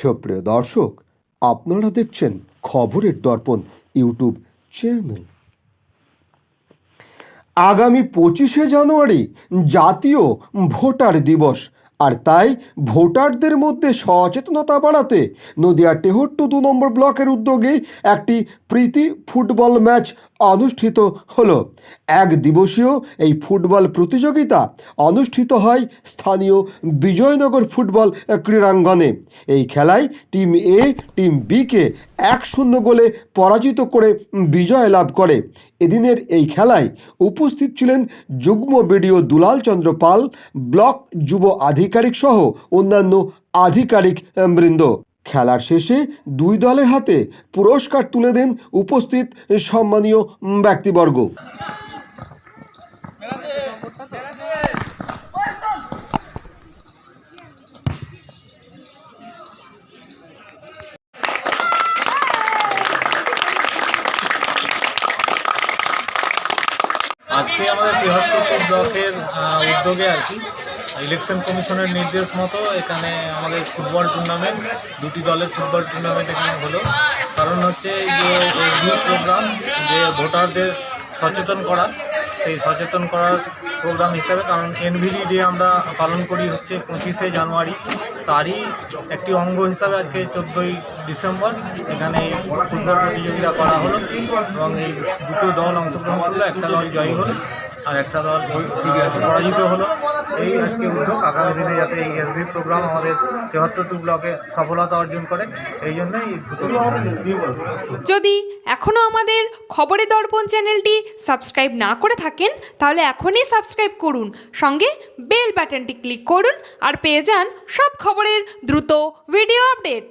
সুপ্রিয় দর্শক আপনারা দেখছেন খবরের দর্পণ ইউটিউব চ্যানেল। আগামী পঁচিশে জানুয়ারি জাতীয় ভোটার দিবস। আর তাই ভোটারদের মধ্যে সচেতনতা বাড়াতে নদিয়ার টেহট্টু দু নম্বর ব্লকের উদ্যোগে একটি প্রীতি ফুটবল ম্যাচ অনুষ্ঠিত হলো। এক দিবসীয় এই ফুটবল প্রতিযোগিতা অনুষ্ঠিত হয় স্থানীয় বিজয়নগর ফুটবল ক্রীড়াঙ্গনে। এই খেলায় টিম এ, টিম বিকে এক শূন্য গোলে পরাজিত করে বিজয় লাভ করে। এদিনের এই খেলায় উপস্থিত ছিলেন যুগ্ম বিডিও দুলাল চন্দ্র পাল, ব্লক যুব আধিকারিক সহ অন্যান্য আধিকারিক বৃন্দ। খেলার শেষে দুই দলের হাতে পুরস্কার তুলে দেন উপস্থিত সম্মানীয় ব্যক্তিবর্গ। আজকে আমাদের তেহাত্তর ব্লকের উদ্যোগে আর কি ইলেকশন কমিশনের নির্দেশ মতো এখানে আমাদের ফুটবল টুর্নামেন্ট, দুটি দলের ফুটবল টুর্নামেন্ট এখানে হলো। কারণ হচ্ছে এই যে এসবি প্রোগ্রাম, যে ভোটারদের সচেতন করা, সেই সচেতন করার প্রোগ্রাম হিসাবে, কারণ এনভিডি ডে আমরা পালন করি হচ্ছে পঁচিশে জানুয়ারি। তারই একটি অঙ্গ হিসাবে আজকে চোদ্দোই ডিসেম্বর এখানে ফুটবল প্রতিযোগিতা করা হলো এবং এই দুটো দল অংশগ্রহণ করল, একটা দল জয়ী হলো। আর একটা দল পরাজিত হলো। এই আজকে উদ্যোগ। আগামী দিনে যাতে এই এসবি প্রোগ্রাম আমাদের তেহাত্তর টু ব্লকে সফলতা অর্জন করে, এই জন্যই যদি এখনও আমাদের খবরে দর্পণ চ্যানেলটি সাবস্ক্রাইব না করে থাকেন, তাহলে এখনই সাবস্ক্রাইব করুন। সঙ্গে বেল বাটনটি ক্লিক করুন আর পেয়ে যান সব খবরের দ্রুত ভিডিও আপডেট।